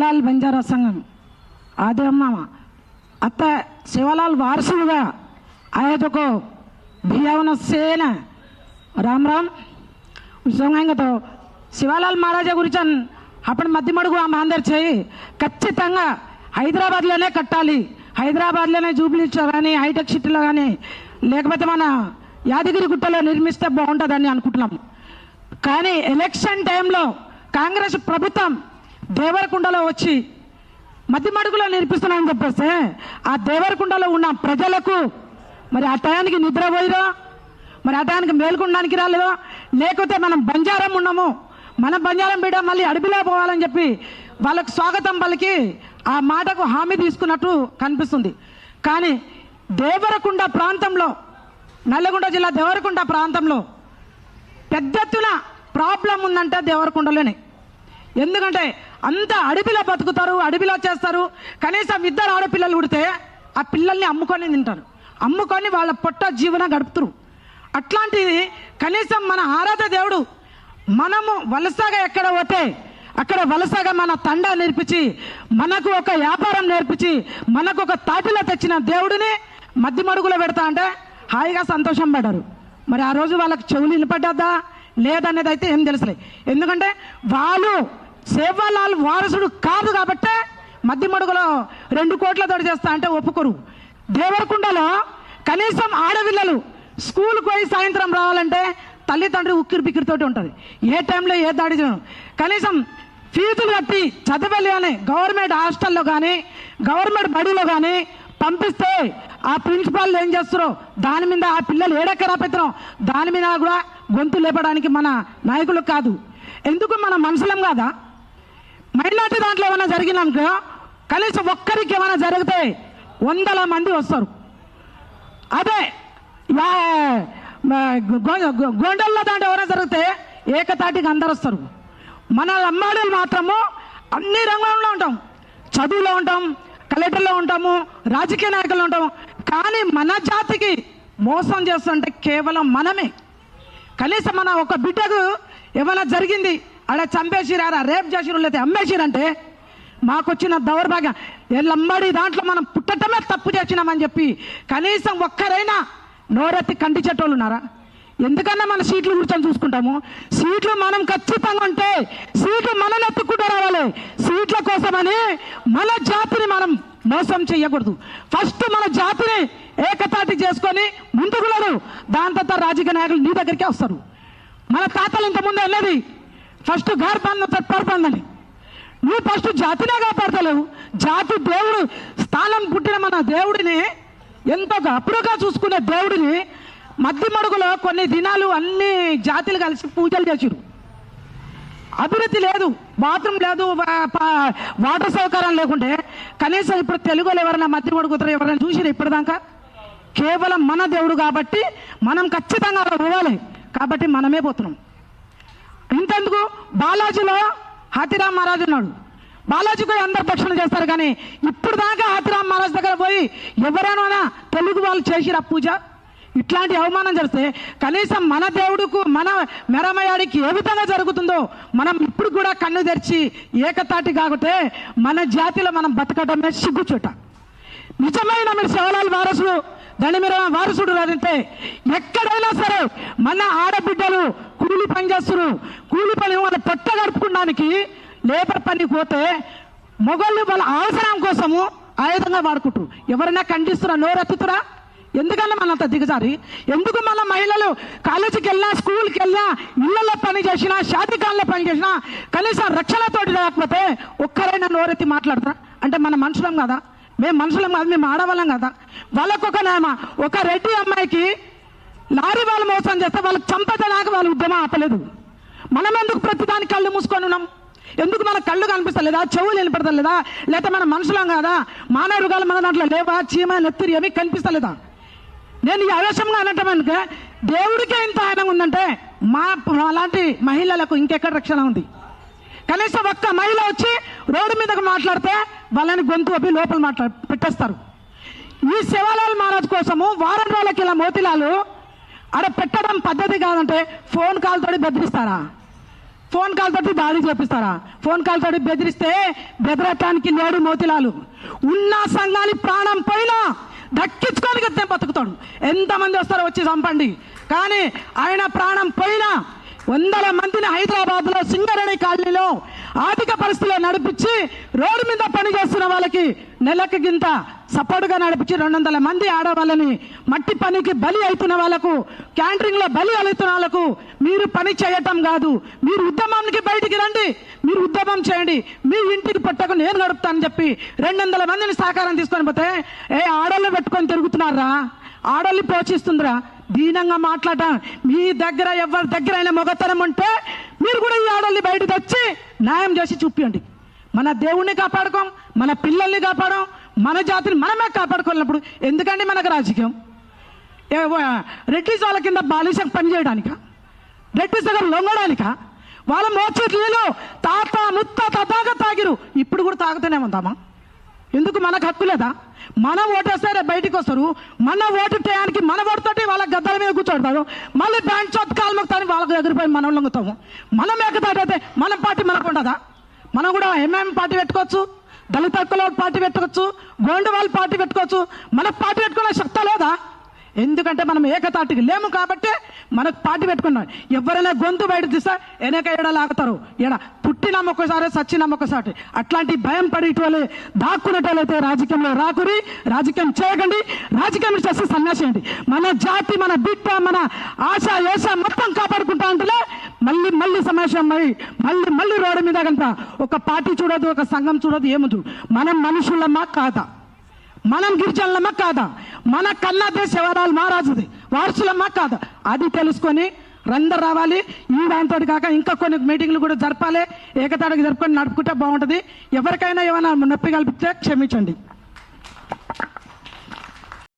శివలాల్ బంజారా సంఘం. ఆదేమ్మ అత్త శివలాల్ వారసుడుగా ఆయనకు భియావన సేన. రామ్ రామ్. ఉత్సవంగా శివలాల్ మహారాజా గురించి అప్పుడు మధ్యమడుగు ఆమె అందరు చేయి ఖచ్చితంగా హైదరాబాద్లోనే కట్టాలి. హైదరాబాద్లోనే జూబ్లీస్లో కానీ హైటెక్ సిటీలో కానీ లేకపోతే మన యాదగిరి గుట్టలో నిర్మిస్తే బాగుంటుందని అనుకుంటున్నాం కానీ ఎలక్షన్ టైంలో కాంగ్రెస్ ప్రభుత్వం దేవరకుండలో వచ్చి మధ్యమడుగులో నిర్మిస్తున్నామని చెప్పేస్తే ఆ దేవరకుండలో ఉన్న ప్రజలకు మరి ఆ టయానికి నిద్రపోయిరా మరి ఆ టయానికి మేల్కొనడానికి రాలేదా? లేకపోతే మనం బంజారం ఉన్నాము. మన బంజారం బిడ్డ మళ్ళీ అడవిలో పోవాలని చెప్పి వాళ్ళకు స్వాగతం పలికి ఆ మాటకు హామీ తీసుకున్నట్టు కనిపిస్తుంది. కానీ దేవరకుండ ప్రాంతంలో నల్లగొండ జిల్లా దేవరకుండ ప్రాంతంలో పెద్ద ఎత్తున ప్రాబ్లం ఉందంటే దేవరకుండలోనే. ఎందుకంటే అంత అడవిలో బతుకుతారు అడవిలో చేస్తారు. కనీసం ఇద్దరు ఆడపిల్లలు ఉడితే ఆ పిల్లల్ని అమ్ముకొని తింటారు. అమ్ముకొని వాళ్ళ పొట్ట జీవన గడుపుతారు. అట్లాంటిది కనీసం మన ఆరాధ దేవుడు మనము వలసగా ఎక్కడ పోతే అక్కడ వలసగా మన తండ నేర్పించి మనకు ఒక వ్యాపారం నేర్పించి మనకు ఒక తాటిలో తెచ్చిన దేవుడిని మధ్య మడుగులో పెడతా అంటే హాయిగా సంతోషం పడ్డారు. మరి ఆ రోజు వాళ్ళకి చెవులు వినపడ్డదా? లేదనేది అయితే ఏం తెలుసులే. ఎందుకంటే వాళ్ళు సేవాలాల్ వారసుడు కాదు కాబట్టే మధ్య మడుగులో రెండు తోడు చేస్తా అంటే ఒప్పుకోరు. దేవరకుండలో కనీసం ఆడపిల్లలు స్కూల్కి పోయి సాయంత్రం రావాలంటే తల్లిదండ్రి ఉక్కిరి బిక్కిరితోటి ఉంటుంది. ఏ టైంలో ఏ దాడి చేయడం కనీసం ఫీజులు కట్టి చదవాలి అని గవర్నమెంట్ హాస్టల్లో కానీ గవర్నమెంట్ బడిలో కానీ పంపిస్తే ఆ ప్రిన్సిపాల్ ఏం చేస్తారో దాని మీద ఆ పిల్లలు ఏడెక్కరా పెత్తనం దాని మీద కూడా గొంతు లేపడానికి మన నాయకులు కాదు. ఎందుకు మన మనుషులం కాదా? మైనార్టీ దాంట్లో ఏమైనా జరిగినాక కనీసం ఒక్కరికి ఏమైనా జరిగితే వందల మంది వస్తారు. అదే యా- గో- గోండల్లో దాంట్లో ఎవరైనా జరిగితే ఏకతాటికి అందరు వస్తారు. మన అమ్మాయిలు మాత్రము అన్ని రంగంలో ఉంటాం. చదువులో ఉంటాం కలెక్టర్లో ఉంటాము రాజకీయ నాయకులు ఉంటాము కానీ మన జాతికి మోసం చేస్తుంటే కేవలం మనమే. కనీసం మన ఒక బిడ్డకు ఏమైనా జరిగింది ఆడ చంపేసిరారా రేప్ చేసిరు లేకపోతే అమ్మేసిరంటే? మాకొచ్చిన దౌర్భాగ్యం. ఎల్లమ్మడి దాంట్లో మనం పుట్టటమే తప్పు చేసినామని చెప్పి కనీసం ఒక్కరైనా నోరెత్తి కంటి చెట్టోళ్ళు ఉన్నారా? ఎందుకన్నా మన సీట్లు కూర్చొని చూసుకుంటాము? సీట్లు మనం ఖచ్చితంగా ఉంటే సీట్లు మనం ఎత్తుకుంటూ రావాలి. సీట్ల కోసమని మన జాతిని మనం మోసం చేయకూడదు. ఫస్ట్ మన జాతిని ఏకతాటి చేసుకొని ముందుకు లేరు దాని తర్వాత రాజకీయ నాయకులు నీ దగ్గరికే వస్తారు. మన తాతలు ఇంతకుముందు వెళ్ళేది. ఫస్ట్ గార్ బంద్ నువ్వు ఫస్ట్ జాతినే కాపాడతలేవు. జాతి దేవుడు స్థానం పుట్టిన మన దేవుడిని ఎంతో అప్పుడుగా చూసుకునే దేవుడిని మధ్య మడుగులో కొన్ని దినాలు అన్ని జాతులు కలిసి పూజలు చేసిరు అభివృద్ధి లేదు బాత్రూమ్ లేదు వా- పా- వాటర్ సౌకర్యం లేకుంటే కనీసం ఇప్పుడు తెలుగులో ఎవరైనా మధ్య మడుగుతారు ఎవరైనా చూసిరు ఇప్పటిదాకా? కేవలం మన దేవుడు కాబట్టి మనం ఖచ్చితంగా అలా పోవాలి. కాబట్టి మనమే పోతున్నాం. ఇంతెందుకు? బాలాజీలో హాతిరామ్ మహారాజు ఉన్నాడు. బాలాజీ కూడా అందరు దక్షిణ చేస్తారు కానీ ఇప్పుడు దాకా హాతిరామ్ మహారాజ్ దగ్గర పోయి ఎవరైనా తెలుగు వాళ్ళు చేసిరా పూజ? ఇట్లాంటి అవమానం జరిస్తే కనీసం మన దేవుడుకు మన మెరమయాడికి ఏ విధంగా జరుగుతుందో మనం ఇప్పుడు కూడా కన్ను తెరిచి ఏకతాటి కాకపోతే మన జాతిలో మనం బతకడమే సిగ్గుచుట. నిజమైన మీరు శివలాల్ వారసుడు దాని మీద వారసుడు రాదంటే ఎక్కడైనా సరే మన ఆడబిడ్డలు కూలి పని చేస్తారు. కూలి పని వాళ్ళ పొట్ట గడుపుకోవడానికి లేబర్ పని పోతే మొగళ్ళు వాళ్ళ అవసరం కోసము ఆయుధంగా వాడుకుంటారు. ఎవరైనా ఖండిస్తున్నా నోరెత్తుతురా? ఎందుకన్నా మన అంత దిగజారి? ఎందుకు మన మహిళలు కాలేజీకి వెళ్ళినా స్కూల్కి వెళ్ళినా ఇళ్ళలో పని చేసినా షాదికాల్లో పని చేసినా కనీసం రక్షణతోటి లేకపోతే ఒక్కరైనా నోరెత్తి మాట్లాడతారా? అంటే మన మనుషులం కదా? మేము మనుషులం కాదు మేము ఆడవాళ్ళం కదా. వాళ్ళకు ఒక నేమ ఒక రెడ్డి అమ్మాయికి లారీ వాళ్ళు మోసం చేస్తే వాళ్ళకి చంపదనాక వాళ్ళు ఉద్యమం ఆపలేదు. మనం ఎందుకు ప్రతిదానికి కళ్ళు మూసుకొని ఉన్నాం? ఎందుకు మన కళ్ళు కనిపిస్తలేదా? చెవులు వినపడతలేదా? లేదా మన మనుషులం కాదా? మానవృగాలు మన దాంట్లో లేవా? చీమ నెత్తిరి ఏమీ కనిపిస్తలేదా? నేను ఈ ఆవేశంగా అనటమనుక దేవుడికే ఇంత ఆయన ఉందంటే మా అలాంటి మహిళలకు ఇంకెక్కడ రక్షణ ఉంది? కనీసం ఒక్క మహిళ వచ్చి రోడ్డు మీదకు మాట్లాడితే వాళ్ళని గొంతు ఒప్పి లోపల మాట్లా పెట్టేస్తారు. ఈ శివలాల్ మహారాజ్ కోసము వారం రోజులకి ఇలా మోతిలాలు ఆడ పెట్టడం పద్ధతి కాదంటే ఫోన్ కాల్ తోటి బెదిరిస్తారా? ఫోన్ కాల్ తోటి దాడి చేపిస్తారా? ఫోన్ కాల్ తోటి బెదిరిస్తే బెదరటానికి లేడు మోతిలాలు. ఉన్న సంఘాన్ని ప్రాణం పోయినా దక్కించుకొని బతుకుతాడు. ఎంతమంది వస్తారో వచ్చి చంపండి. కానీ ఆయన ప్రాణం పోయినా వందల మందిని హైదరాబాద్లో సింగరేణి కాలనీలో ఆర్థిక పరిస్థితిలో నడిపించి రోడ్డు మీద పని చేస్తున్న వాళ్ళకి నెలకి గింత సపోర్టుగా నడిపించి రెండు వందల మంది ఆడవాళ్ళని మట్టి పనికి బలి అవుతున్న వాళ్ళకు క్యాంటరింగ్లో బలి అవుతున్న వాళ్ళకు మీరు పని చేయటం కాదు. మీరు ఉద్యమానికి బయటికి రండి. మీరు ఉద్యమం చేయండి. మీ ఇంటికి పట్టకు నేను గడుపుతానని చెప్పి రెండు వందల మందిని సహకారం తీసుకొని పోతే ఏ ఆడోళ్ళు పెట్టుకొని తిరుగుతున్నారా? ఆడోళ్ళు పోషిస్తుందిరా. దీనంగా మాట్లాడటం మీ దగ్గర ఎవరి దగ్గర అయినా మొగతనం ఉంటే మీరు కూడా ఈ ఆడల్ని బయట తెచ్చి న్యాయం చేసి చూపించండి మన దేవుణ్ణి కాపాడుకోం మన పిల్లల్ని కాపాడం మన జాతిని మనమే కాపాడుకోలేనప్పుడు ఎందుకండి మనకు రాజకీయం? ఏ, రెడ్డిస్ వాళ్ళ కింద బాలిషకు పని చేయడానికా? రెడ్డిస్ దగ్గర లొంగడానిక? వాళ్ళ మోచేతి తాత ముత్త దాకా తాగిరు. ఇప్పుడు కూడా తాగుతూనే ఉందామా? ఎందుకు మనకు హక్కు లేదా? మన ఓటేస్తే రేపు బయటికి వస్తారు. మన ఓటు టయానికి మన ఓటుతోటి వాళ్ళ గద్దల మీద కూర్చోడతారు మళ్ళీ బ్యాంక్ చోట్ కాలు మొక్కుతాని వాళ్ళకి ఎగిరిపోయి మనం లొంగుతాము మనం ఏకతాటైతే మన పార్టీ మనకు ఉండదా? మనం కూడా ఎంఎం పార్టీ పెట్టుకోవచ్చు దళిత హక్కుల పార్టీ పెట్టుకోవచ్చు గోండు వాళ్ళ పార్టీ పెట్టుకోవచ్చు. మన పార్టీ పెట్టుకునే శక్తి లేదా? ఎందుకంటే మనం ఏకతాటికి లేము కాబట్టి మనకు పార్టీ పెట్టుకున్నాం. ఎవరైనా గొంతు బయట తీస్తే వెనక ఎడలాగుతారు ఎడ పుట్టినాం ఒక్కసారి సచ్చినాం ఒక్కసారి అట్లాంటి భయం పడేటోళ్ళు దాక్కునేటోళ్ళైతే రాజకీయంలో రాకురి రాజకీయం చేయకండి రాజకీయం చేస్తే సన్యాసేయండి మన జాతి మన బిడ్డ మన ఆశ ఏష మొత్తం కాపాడుకుంటా అంటే మళ్ళీ మళ్ళీ సమావేశం అయ్యి మళ్ళీ మళ్ళీ రోడ్డు మీద కనుక ఒక పార్టీ చూడదు ఒక సంఘం చూడదు ఏముదు? మనం మనుషులమ్మా కాదా? మనం గిరిజనులమా కాదా? మన కన్నా దేశ శివరాలు మహారాజుది. వారసులమ్మా కాదా? అది తెలుసుకొని రందరు రావాలి. ఈ దాంతో కాక ఇంకా కొన్ని మీటింగ్లు కూడా జరపాలి. ఏకతాడికి జరుపుకొని నడుపుకుంటే బాగుంటుంది. ఎవరికైనా ఏమైనా నొప్పి కల్పిస్తే క్షమించండి.